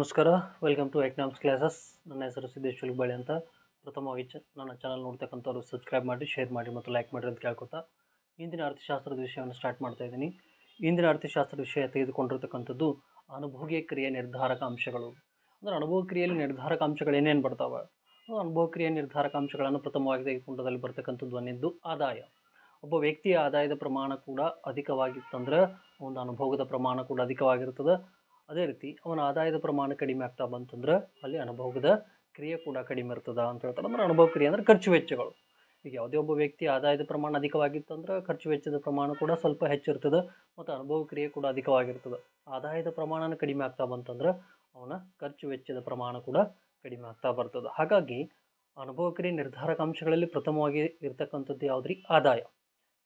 ನಮಸ್ಕಾರ welcome to economics classes ನನ್ನ ಹೆಸರು ಸಿದ್ದೇಶ್ ಚುಲ್ಬಾಳಿ ಅಂತ. ಪ್ರಥಮವಾಗಿ ನನ್ನ ಚಾನಲ್ ನೋಡ್ತಕ್ಕಂಥವ್ರು ಸಬ್ಸ್ಕ್ರೈಬ್ ಮಾಡಿ ಶೇರ್ ಮಾಡಿ ಮತ್ತು ಲೈಕ್ ಮಾಡಿ ಅಂತ ಕೇಳ್ಕೊತಾ ಇಂದಿನ ಅರ್ಥಶಾಸ್ತ್ರದ ವಿಷಯವನ್ನು ಸ್ಟಾರ್ಟ್ ಮಾಡ್ತಾ ಇದ್ದೀನಿ. ಇಂದಿನ ಅರ್ಥಶಾಸ್ತ್ರದ ವಿಷಯ ತೆಗೆದುಕೊಂಡಿರ್ತಕ್ಕಂಥದ್ದು ಅನುಭೋಗ್ಯ ಕ್ರಿಯೆ ನಿರ್ಧಾರಕ ಅಂಶಗಳು. ಅಂದರೆ ಅನುಭವ ಕ್ರಿಯೆಯಲ್ಲಿ ನಿರ್ಧಾರಕ ಅಂಶಗಳು ಏನೇನು ಬರ್ತಾವೆ? ಅನುಭವ ಕ್ರಿಯೆ ನಿರ್ಧಾರಕ ಅಂಶಗಳನ್ನು ಪ್ರಥಮವಾಗಿ ತೆಗೆದುಕೊಂಡದಲ್ಲಿ ಬರ್ತಕ್ಕಂಥದ್ದು ಅನ್ನಿದ್ದು ಆದಾಯ. ಒಬ್ಬ ವ್ಯಕ್ತಿಯ ಆದಾಯದ ಪ್ರಮಾಣ ಕೂಡ ಅಧಿಕವಾಗಿತ್ತಂದ್ರೆ ಒಂದು ಅನುಭೋಗದ ಪ್ರಮಾಣ ಕೂಡ ಅಧಿಕವಾಗಿರ್ತದೆ. ಅದೇ ರೀತಿ ಅವನ ಆದಾಯದ ಪ್ರಮಾಣ ಕಡಿಮೆ ಆಗ್ತಾ ಬಂತಂದ್ರೆ ಅಲ್ಲಿ ಅನುಭವದ ಕ್ರಿಯೆ ಕೂಡ ಕಡಿಮೆ ಇರ್ತದೆ ಅಂತ ಹೇಳ್ತಾರೆ. ಅಂದ್ರೆ ಅನುಭವ ಕ್ರಿಯೆ ಅಂದ್ರೆ ಖರ್ಚು ವೆಚ್ಚಗಳು. ಈಗ ಯಾವುದೇ ಒಬ್ಬ ವ್ಯಕ್ತಿ ಆದಾಯದ ಪ್ರಮಾಣ ಅಧಿಕವಾಗಿತ್ತಂದ್ರೆ ಖರ್ಚು ವೆಚ್ಚದ ಪ್ರಮಾಣ ಕೂಡ ಸ್ವಲ್ಪ ಹೆಚ್ಚಿರ್ತದೆ ಮತ್ತು ಅನುಭವ ಕ್ರಿಯೆ ಕೂಡ ಅಧಿಕವಾಗಿರ್ತದೆ. ಆದಾಯದ ಪ್ರಮಾಣನ ಕಡಿಮೆ ಆಗ್ತಾ ಬಂತಂದ್ರೆ ಅವನ ಖರ್ಚು ವೆಚ್ಚದ ಪ್ರಮಾಣ ಕೂಡ ಕಡಿಮೆ ಆಗ್ತಾ ಬರ್ತದೆ. ಹಾಗಾಗಿ ಅನುಭವ ಕ್ರಿಯೆ ನಿರ್ಧಾರಕ ಅಂಶಗಳಲ್ಲಿ ಪ್ರಥಮವಾಗಿ ಇರ್ತಕ್ಕಂಥದ್ದು ಯಾವುದ್ರಿ? ಆದಾಯ.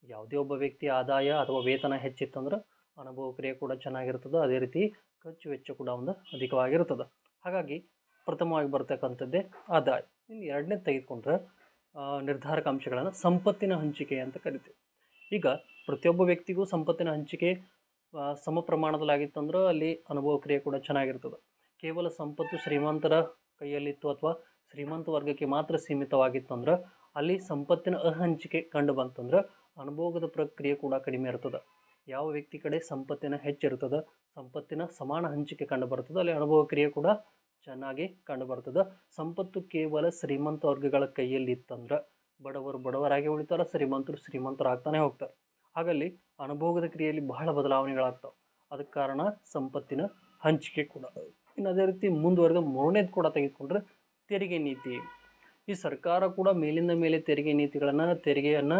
ಯಾವುದೇ ಒಬ್ಬ ವ್ಯಕ್ತಿ ಆದಾಯ ಅಥವಾ ವೇತನ ಹೆಚ್ಚಿತ್ತಂದ್ರೆ ಅನುಭವ ಕ್ರಿಯೆ ಕೂಡ ಚೆನ್ನಾಗಿರ್ತದೆ. ಅದೇ ರೀತಿ ಖರ್ಚು ವೆಚ್ಚ ಕೂಡ ಒಂದು ಅಧಿಕವಾಗಿರ್ತದೆ ಹಾಗಾಗಿ ಪ್ರಥಮವಾಗಿ ಬರ್ತಕ್ಕಂಥದ್ದೇ ಆದಾಯ. ಇನ್ನು ಎರಡನೇ ತೆಗೆದುಕೊಂಡ್ರೆ ನಿರ್ಧಾರಕ ಅಂಶಗಳನ್ನು ಸಂಪತ್ತಿನ ಹಂಚಿಕೆ ಅಂತ ಕರಿತೀವಿ. ಈಗ ಪ್ರತಿಯೊಬ್ಬ ವ್ಯಕ್ತಿಗೂ ಸಂಪತ್ತಿನ ಹಂಚಿಕೆ ಸಮ ಪ್ರಮಾಣದಲ್ಲಾಗಿತ್ತಂದ್ರೆ ಅಲ್ಲಿ ಅನುಭವ ಕ್ರಿಯೆ ಕೂಡ ಚೆನ್ನಾಗಿರ್ತದೆ. ಕೇವಲ ಸಂಪತ್ತು ಶ್ರೀಮಂತರ ಕೈಯಲ್ಲಿತ್ತು ಅಥವಾ ಶ್ರೀಮಂತ ವರ್ಗಕ್ಕೆ ಮಾತ್ರ ಸೀಮಿತವಾಗಿತ್ತಂದ್ರೆ ಅಲ್ಲಿ ಸಂಪತ್ತಿನ ಅಹಂಚಿಕೆ ಕಂಡು ಬಂತಂದ್ರೆ ಅನುಭೋಗದ ಪ್ರಕ್ರಿಯೆ ಕೂಡ ಕಡಿಮೆ ಇರ್ತದೆ. ಯಾವ ವ್ಯಕ್ತಿ ಕಡೆ ಸಂಪತ್ತಿನ ಹೆಚ್ಚಿರ್ತದೆ ಸಂಪತ್ತಿನ ಸಮಾನ ಹಂಚಿಕೆ ಕಂಡು ಬರ್ತದೆ ಅಲ್ಲಿ ಅನುಭವ ಕ್ರಿಯೆ ಕೂಡ ಚೆನ್ನಾಗಿ ಕಂಡು ಬರ್ತದೆ ಸಂಪತ್ತು ಕೇವಲ ಶ್ರೀಮಂತ ವರ್ಗಗಳ ಕೈಯಲ್ಲಿ ಇತ್ತಂದ್ರೆ ಬಡವರು ಬಡವರಾಗಿ ಉಳಿತಾರೆ, ಶ್ರೀಮಂತರು ಶ್ರೀಮಂತರಾಗ್ತಾನೆ ಹೋಗ್ತಾರೆ. ಹಾಗಲ್ಲಿ ಅನುಭೋಗದ ಕ್ರಿಯೆಯಲ್ಲಿ ಬಹಳ ಬದಲಾವಣೆಗಳಾಗ್ತವೆ. ಅದಕ್ಕೆ ಕಾರಣ ಸಂಪತ್ತಿನ ಹಂಚಿಕೆ ಕೂಡ. ಇನ್ನು ಅದೇ ರೀತಿ ಮುಂದುವರೆದ ಮೂರನೇದು ಕೂಡ ತೆಗೆದುಕೊಂಡ್ರೆ ತೆರಿಗೆ ನೀತಿ. ಈ ಸರ್ಕಾರ ಕೂಡ ಮೇಲಿಂದ ಮೇಲೆ ತೆರಿಗೆ ನೀತಿಗಳನ್ನು, ತೆರಿಗೆಯನ್ನು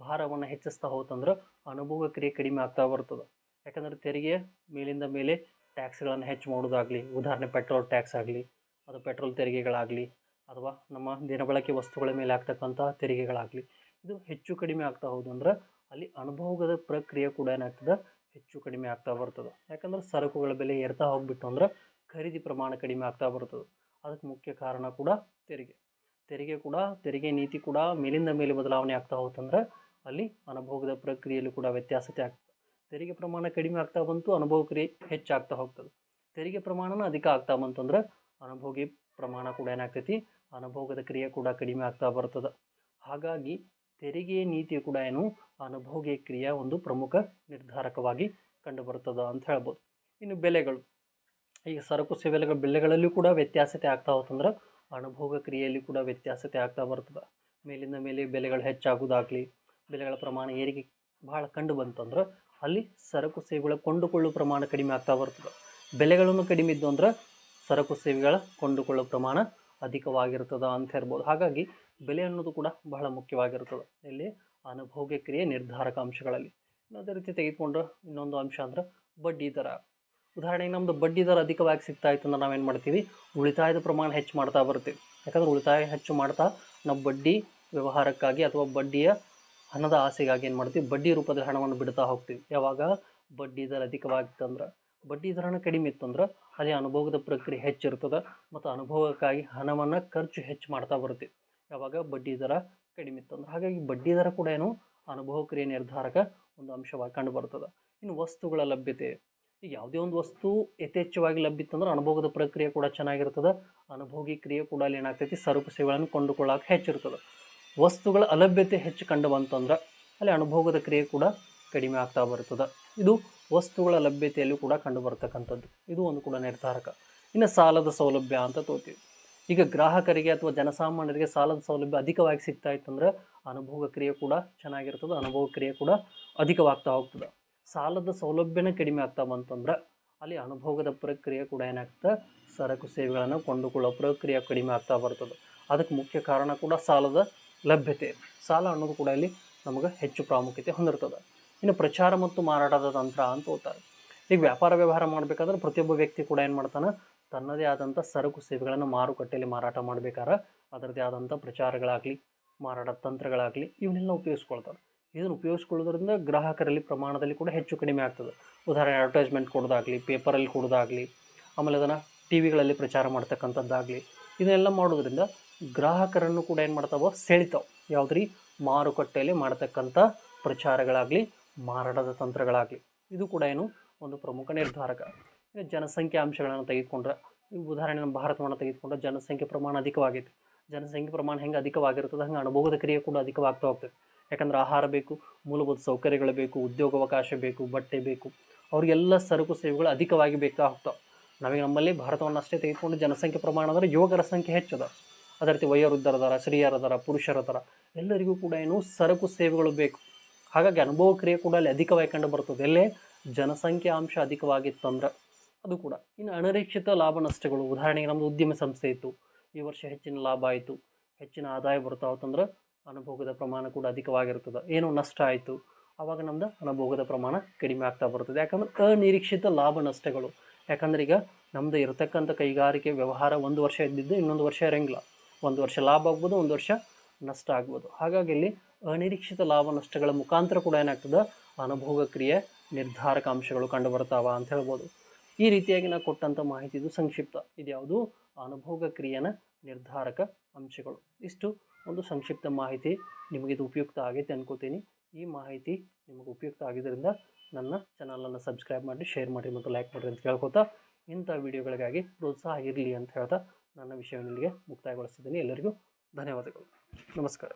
ಭಾರವನ್ನು ಹೆಚ್ಚಿಸ್ತಾ ಹೋತಂದ್ರೆ ಅನುಭವ ಕ್ರಿಯೆ ಕಡಿಮೆ ಆಗ್ತಾ ಬರ್ತದೆ. ಯಾಕಂದ್ರೆ ತೆರಿಗೆ ಮೇಲಿಂದ ಮೇಲೆ ಟ್ಯಾಕ್ಸ್ಗಳನ್ನು ಹೆಚ್ಚು ಮಾಡೋದಾಗಲಿ, ಉದಾಹರಣೆ ಪೆಟ್ರೋಲ್ ಟ್ಯಾಕ್ಸ್ ಆಗಲಿ, ಅದು ಪೆಟ್ರೋಲ್ ತೆರಿಗೆಗಳಾಗಲಿ, ಅಥವಾ ನಮ್ಮ ದಿನಬಳಕೆ ವಸ್ತುಗಳ ಮೇಲೆ ಆಗ್ತಕ್ಕಂಥ ತೆರಿಗೆಗಳಾಗಲಿ, ಇದು ಹೆಚ್ಚು ಕಡಿಮೆ ಆಗ್ತಾ ಹೋದು ಅಂದ್ರೆ ಅಲ್ಲಿ ಅನುಭವದ ಪ್ರಕ್ರಿಯೆ ಕೂಡ ಏನಾಗ್ತದೆ? ಹೆಚ್ಚು ಕಡಿಮೆ ಆಗ್ತಾ ಬರ್ತದೆ. ಯಾಕಂದ್ರೆ ಸರಕುಗಳ ಬೆಲೆ ಏರ್ತಾ ಹೋಗ್ಬಿಟ್ಟು ಅಂದ್ರೆ ಖರೀದಿ ಪ್ರಮಾಣ ಕಡಿಮೆ ಆಗ್ತಾ ಬರ್ತದೆ. ಅದಕ್ಕೆ ಮುಖ್ಯ ಕಾರಣ ಕೂಡ ತೆರಿಗೆ. ತೆರಿಗೆ ಕೂಡ, ತೆರಿಗೆ ನೀತಿ ಕೂಡ ಮೇಲಿಂದ ಮೇಲೆ ಬದಲಾವಣೆ ಆಗ್ತಾ ಹೋತಂದ್ರೆ ಅಲ್ಲಿ ಅನುಭೋಗದ ಪ್ರಕ್ರಿಯೆಯಲ್ಲಿ ಕೂಡ ವ್ಯತ್ಯಾಸತೆ ಆಗ್ತದೆ. ತೆರಿಗೆ ಪ್ರಮಾಣ ಕಡಿಮೆ ಆಗ್ತಾ ಬಂತು, ಅನುಭವ ಕ್ರಿಯೆ ಹೆಚ್ಚಾಗ್ತಾ ಹೋಗ್ತದೆ. ತೆರಿಗೆ ಪ್ರಮಾಣನ ಅಧಿಕ ಆಗ್ತಾ ಬಂತಂದ್ರೆ ಅನುಭೋಗಿ ಪ್ರಮಾಣ ಕೂಡ ಏನಾಗ್ತೈತಿ? ಅನುಭೋಗದ ಕ್ರಿಯೆ ಕೂಡ ಕಡಿಮೆ ಆಗ್ತಾ ಬರ್ತದೆ. ಹಾಗಾಗಿ ತೆರಿಗೆ ನೀತಿ ಕೂಡ ಏನು? ಅನುಭೋಗಿ ಕ್ರಿಯೆ ಒಂದು ಪ್ರಮುಖ ನಿರ್ಧಾರಕವಾಗಿ ಕಂಡು ಬರ್ತದೆ ಅಂತ ಹೇಳ್ಬೋದು. ಇನ್ನು ಬೆಲೆಗಳು. ಈಗ ಸರಕು ಸೇವೆಗಳ ಬೆಲೆಗಳಲ್ಲೂ ಕೂಡ ವ್ಯತ್ಯಾಸತೆ ಆಗ್ತಾ ಹೋತಂದ್ರೆ ಅನುಭೋಗ ಕ್ರಿಯೆಯಲ್ಲಿ ಕೂಡ ವ್ಯತ್ಯಾಸತೆ ಆಗ್ತಾ ಬರ್ತದೆ. ಮೇಲಿಂದ ಮೇಲೆ ಬೆಲೆಗಳು ಹೆಚ್ಚಾಗೋದಾಗಲಿ ಬೆಲೆಗಳ ಪ್ರಮಾಣ ಏರಿಕೆ ಭಾಳ ಕಂಡು ಬಂತಂದ್ರೆ ಅಲ್ಲಿ ಸರಕು ಸೇವೆಗಳ ಕೊಂಡುಕೊಳ್ಳುವ ಪ್ರಮಾಣ ಕಡಿಮೆ ಆಗ್ತಾ ಬರ್ತದೆ. ಬೆಲೆಗಳನ್ನು ಕಡಿಮೆ ಇದ್ದು ಅಂದ್ರೆ ಸರಕು ಸೇವೆಗಳ ಕೊಂಡುಕೊಳ್ಳುವ ಪ್ರಮಾಣ ಅಧಿಕವಾಗಿರ್ತದೆ ಅಂತ ಹೇಳ್ಬೋದು. ಹಾಗಾಗಿ ಬೆಲೆ ಅನ್ನೋದು ಕೂಡ ಬಹಳ ಮುಖ್ಯವಾಗಿರ್ತದೆ. ಇಲ್ಲಿ ಅನುಭೋಗ್ಯ ಕ್ರಿಯೆ ನಿರ್ಧಾರಕ ಅಂಶಗಳಲ್ಲಿ. ಅದೇ ರೀತಿ ತೆಗೆದುಕೊಂಡ್ರೆ ಇನ್ನೊಂದು ಅಂಶ ಅಂದ್ರೆ ಬಡ್ಡಿ ದರ. ಉದಾಹರಣೆಗೆ ನಮ್ಮದು ಬಡ್ಡಿ ದರ ಅಧಿಕವಾಗಿ ಸಿಗ್ತಾ ಇತ್ತು ಅಂದ್ರೆ ನಾವೇನು ಮಾಡ್ತೀವಿ? ಉಳಿತಾಯದ ಪ್ರಮಾಣ ಹೆಚ್ಚು ಮಾಡ್ತಾ ಬರ್ತೀವಿ ಯಾಕಂದ್ರೆ ಉಳಿತಾಯ ಹೆಚ್ಚು ಮಾಡ್ತಾ ನಾವು ಬಡ್ಡಿ ವ್ಯವಹಾರಕ್ಕಾಗಿ ಅಥವಾ ಬಡ್ಡಿಯ ಹಣದ ಆಸೆಗಾಗಿ ಏನು ಮಾಡ್ತೀವಿ? ಬಡ್ಡಿ ರೂಪದ ಹಣವನ್ನು ಬಿಡ್ತಾ ಹೋಗ್ತೀವಿ. ಯಾವಾಗ? ಬಡ್ಡಿ ದರ ಅಧಿಕವಾಗಿತ್ತಂದ್ರೆ ಬಡ್ಡಿ ಕಡಿಮೆ ಇತ್ತಂದ್ರೆ ಅದೇ ಅನುಭವದ ಪ್ರಕ್ರಿಯೆ ಹೆಚ್ಚಿರ್ತದೆ ಮತ್ತು ಅನುಭವಕ್ಕಾಗಿ ಹಣವನ್ನು ಖರ್ಚು ಹೆಚ್ಚು ಮಾಡ್ತಾ ಬರ್ತೀವಿ ಯಾವಾಗ? ಬಡ್ಡಿ ದರ ಕಡಿಮೆ ಇತ್ತಂದ್ರೆ ಹಾಗಾಗಿ ಬಡ್ಡಿ ದರ ಕೂಡ ಏನು? ಅನುಭವ ಕ್ರಿಯೆ ನಿರ್ಧಾರಕ ಒಂದು ಅಂಶವಾಗಿ ಕಂಡು ಬರ್ತದೆ. ಇನ್ನು ವಸ್ತುಗಳ ಲಭ್ಯತೆ. ಈಗ ಯಾವುದೇ ಒಂದು ವಸ್ತು ಯಥೇಚ್ಛವಾಗಿ ಲಭ್ಯತ್ತಂದ್ರೆ ಅನುಭವದ ಪ್ರಕ್ರಿಯೆ ಕೂಡ ಚೆನ್ನಾಗಿರ್ತದೆ. ಅನುಭೋಗಿ ಕ್ರಿಯೆ ಕೂಡ ಅಲ್ಲಿ ಏನಾಗ್ತೈತಿ? ಸರಕು ಸೇವೆಗಳನ್ನು ಕೊಂಡುಕೊಳ್ಳೋಕೆ ಹೆಚ್ಚಿರ್ತದೆ. ವಸ್ತುಗಳ ಅಲಭ್ಯತೆ ಹೆಚ್ಚು ಕಂಡು ಬಂತಂದ್ರೆ ಅಲ್ಲಿ ಅನುಭೋಗದ ಕ್ರಿಯೆ ಕೂಡ ಕಡಿಮೆ ಆಗ್ತಾ ಬರ್ತದೆ ಇದು ವಸ್ತುಗಳ ಲಭ್ಯತೆಯಲ್ಲೂ ಕೂಡ ಕಂಡು ಬರ್ತಕ್ಕಂಥದ್ದು. ಇದು ಒಂದು ಕೂಡ ನಿರ್ಧಾರಕ. ಇನ್ನು ಸಾಲದ ಸೌಲಭ್ಯ ಅಂತ ತೋತೀವಿ. ಈಗ ಗ್ರಾಹಕರಿಗೆ ಅಥವಾ ಜನಸಾಮಾನ್ಯರಿಗೆ ಸಾಲದ ಸೌಲಭ್ಯ ಅಧಿಕವಾಗಿ ಸಿಗ್ತಾ ಇತ್ತಂದ್ರೆ ಅನುಭೋಗ ಕ್ರಿಯೆ ಕೂಡ ಚೆನ್ನಾಗಿರ್ತದೆ ಅನುಭವ ಕ್ರಿಯೆ ಕೂಡ ಅಧಿಕವಾಗ್ತಾ ಹೋಗ್ತದೆ. ಸಾಲದ ಸೌಲಭ್ಯನೇ ಕಡಿಮೆ ಆಗ್ತಾ ಬಂತಂದ್ರೆ ಅಲ್ಲಿ ಅನುಭೋಗದ ಪ್ರಕ್ರಿಯೆ ಕೂಡ ಏನಾಗ್ತದೆ? ಸರಕು ಸೇವೆಗಳನ್ನು ಕೊಂಡುಕೊಳ್ಳೋ ಪ್ರಕ್ರಿಯೆ ಕಡಿಮೆ ಆಗ್ತಾ ಬರ್ತದೆ. ಅದಕ್ಕೆ ಮುಖ್ಯ ಕಾರಣ ಕೂಡ ಸಾಲದ ಲಭ್ಯತೆ, ಸಾಲ ಅನ್ನೋದು ಕೂಡ ಇಲ್ಲಿ ನಮಗೆ ಹೆಚ್ಚು ಪ್ರಾಮುಖ್ಯತೆ ಹೊಂದಿರ್ತದೆ. ಇನ್ನು ಪ್ರಚಾರ ಮತ್ತು ಮಾರಾಟದ ತಂತ್ರ ಅಂತ ಹೋಗ್ತಾರೆ ಈಗ ವ್ಯಾಪಾರ ವ್ಯವಹಾರ ಮಾಡಬೇಕಾದ್ರೆ ಪ್ರತಿಯೊಬ್ಬ ವ್ಯಕ್ತಿ ಕೂಡ ಏನು ಮಾಡ್ತಾನೆ? ತನ್ನದೇ ಆದಂಥ ಸರಕು ಸೇವೆಗಳನ್ನು ಮಾರುಕಟ್ಟೆಯಲ್ಲಿ ಮಾರಾಟ ಮಾಡಬೇಕಾದ್ರೆ ಅದರದೇ ಆದಂಥ ಪ್ರಚಾರಗಳಾಗಲಿ, ಮಾರಾಟ ತಂತ್ರಗಳಾಗಲಿ ಇವನ್ನೆಲ್ಲ ಉಪಯೋಗಿಸ್ಕೊಳ್ತಾರೆ. ಇದನ್ನು ಉಪಯೋಗಿಸ್ಕೊಳ್ಳೋದ್ರಿಂದ ಗ್ರಾಹಕರಲ್ಲಿ ಪ್ರಮಾಣದಲ್ಲಿ ಕೂಡ ಹೆಚ್ಚು ಕಡಿಮೆ ಆಗ್ತದೆ. ಉದಾಹರಣೆ ಅಡ್ವರ್ಟೈಸ್ಮೆಂಟ್ ಕೊಡೋದಾಗಲಿ ಪೇಪರಲ್ಲಿ ಕೊಡೋದಾಗಲಿ, ಆಮೇಲೆ ಅದನ್ನು ಟಿ ವಿಗಳಲ್ಲಿ ಪ್ರಚಾರ ಮಾಡ್ತಕ್ಕಂಥದ್ದಾಗಲಿ, ಇದನ್ನೆಲ್ಲ ಮಾಡೋದ್ರಿಂದ ಗ್ರಾಹಕರನ್ನು ಕೂಡ ಏನು ಮಾಡ್ತಾವ? ಸೆಳಿತಾವೆ. ಯಾವುದ್ರಿ? ಮಾರುಕಟ್ಟೆಯಲ್ಲಿ ಮಾಡ್ತಕ್ಕಂಥ ಪ್ರಚಾರಗಳಾಗಲಿ, ಮಾರಾಟದ ತಂತ್ರಗಳಾಗಲಿ. ಇದು ಕೂಡ ಏನು? ಒಂದು ಪ್ರಮುಖ ನಿರ್ಧಾರಕ. ಜನಸಂಖ್ಯೆ ಅಂಶಗಳನ್ನು ತೆಗೆದುಕೊಂಡ್ರೆ ಉದಾಹರಣೆ ನಮ್ಮ ಭಾರತವನ್ನು ತೆಗೆದುಕೊಂಡ್ರೆ ಜನಸಂಖ್ಯೆ ಪ್ರಮಾಣ ಅಧಿಕವಾಗೈತೆ. ಜನಸಂಖ್ಯೆ ಪ್ರಮಾಣ ಹೆಂಗೆ ಅಧಿಕವಾಗಿರ್ತದೆ ಹಂಗೆ ಅನುಭವದ ಕ್ರಿಯೆ ಕೂಡ ಅಧಿಕವಾಗ್ತಾ ಹೋಗ್ತದೆ. ಯಾಕಂದ್ರೆ ಆಹಾರ ಬೇಕು, ಮೂಲಭೂತ ಸೌಕರ್ಯಗಳು ಬೇಕು, ಉದ್ಯೋಗಾವಕಾಶ ಬೇಕು, ಬಟ್ಟೆ ಬೇಕು, ಅವ್ರಿಗೆಲ್ಲ ಸರಕು ಸೇವೆಗಳು ಅಧಿಕವಾಗಿ ಬೇಕಾಗ್ತಾವೆ. ನಮಗೆ ನಮ್ಮಲ್ಲಿ ಭಾರತವನ್ನು ಅಷ್ಟೇ ತೆಗೆದುಕೊಂಡು ಜನಸಂಖ್ಯೆ ಪ್ರಮಾಣ ಅಂದರೆ ಯುವಕರ ಸಂಖ್ಯೆ ಹೆಚ್ಚದ ಅದೇ ರೀತಿ ವಯೋವೃದ್ಧರದಾರ ಸ್ತ್ರೀಯರದಾರ ಪುರುಷರದಾರ ಎಲ್ಲರಿಗೂ ಕೂಡ ಏನು ಸರಕು ಸೇವೆಗಳು ಬೇಕು. ಹಾಗಾಗಿ ಅನುಭವ ಕ್ರಿಯೆ ಕೂಡ ಅಲ್ಲಿ ಅಧಿಕವಾಗಿ ಕಂಡು ಬರ್ತದೆ. ಎಲ್ಲೇ ಜನಸಂಖ್ಯೆ ಅಂಶ ಅಧಿಕವಾಗಿತ್ತಂದ್ರೆ ಅದು ಕೂಡ. ಇನ್ನು ಅನಿರೀಕ್ಷಿತ ಲಾಭ ನಷ್ಟಗಳು, ಉದಾಹರಣೆಗೆ ನಮ್ಮದು ಉದ್ಯಮ ಸಂಸ್ಥೆ ಇತ್ತು. ಈ ವರ್ಷ ಹೆಚ್ಚಿನ ಲಾಭ ಆಯಿತು. ಹೆಚ್ಚಿನ ಆದಾಯ ಬರ್ತಾವತ್ತಂದ್ರೆ ಅನುಭೋಗದ ಪ್ರಮಾಣ ಕೂಡ ಅಧಿಕವಾಗಿರ್ತದೆ. ಏನು ನಷ್ಟ ಆಯಿತು? ಆವಾಗ ನಮ್ದು ಅನುಭೋಗದ ಪ್ರಮಾಣ ಕಡಿಮೆ ಆಗ್ತಾ ಬರ್ತದೆ. ಯಾಕಂದ್ರೆ ಅನಿರೀಕ್ಷಿತ ಲಾಭ ನಷ್ಟಗಳು. ಯಾಕಂದ್ರೆ ಈಗ ನಮ್ಮದು ಇರತಕ್ಕಂಥ ಕೈಗಾರಿಕೆ ವ್ಯವಹಾರ ಒಂದು ವರ್ಷ ಇದ್ದಿದ್ದು ಇನ್ನೊಂದು ವರ್ಷ ಇರೋಂಗಿಲ್ಲ. ಒಂದು ವರ್ಷ ಲಾಭ ಆಗ್ಬೋದು, ಒಂದು ವರ್ಷ ನಷ್ಟ ಆಗ್ಬೋದು. ಹಾಗಾಗಿ ಇಲ್ಲಿ ಅನಿರೀಕ್ಷಿತ ಲಾಭ ನಷ್ಟಗಳ ಮುಖಾಂತರ ಕೂಡ ಏನಾಗ್ತದೆ? ಅನುಭೋಗ ಕ್ರಿಯೆ, ನಿರ್ಧಾರಕ ಅಂಶಗಳು ಕಂಡು ಬರ್ತಾವ ಅಂತ ಹೇಳ್ಬೋದು. ಈ ರೀತಿಯಾಗಿ ನಾವು ಕೊಟ್ಟಂಥ ಮಾಹಿತಿ ಇದು ಸಂಕ್ಷಿಪ್ತ. ಇದ್ಯಾವುದು? ಅನುಭೋಗ ಕ್ರಿಯೆನ ನಿರ್ಧಾರಕ ಅಂಶಗಳು. ಇಷ್ಟು ಒಂದು ಸಂಕ್ಷಿಪ್ತ ಮಾಹಿತಿ ನಿಮಗೆ ಇದು ಉಪಯುಕ್ತ ಆಗೈತೆ ಅನ್ಕೋತೀನಿ. ಈ ಮಾಹಿತಿ ನಿಮಗೆ ಉಪಯುಕ್ತ ಆಗಿದ್ದರಿಂದ ನನ್ನ ಚಾನಲನ್ನು ಸಬ್ಸ್ಕ್ರೈಬ್ ಮಾಡಿ, ಶೇರ್ ಮಾಡಿ ಮತ್ತು ಲೈಕ್ ಮಾಡಿರಿ ಅಂತ ಕೇಳ್ಕೊತಾ ಇಂಥ ವಿಡಿಯೋಗಳಿಗಾಗಿ ಪ್ರೋತ್ಸಾಹ ಇರಲಿ ಅಂತ ಹೇಳ್ತಾ ನನ್ನ ವಿಷಯವನ್ನು ಇಲ್ಲಿಗೆ ಮುಕ್ತಾಯಗೊಳಿಸ್ತಿದ್ದೀನಿ. ಎಲ್ಲರಿಗೂ ಧನ್ಯವಾದಗಳು. ನಮಸ್ಕಾರ.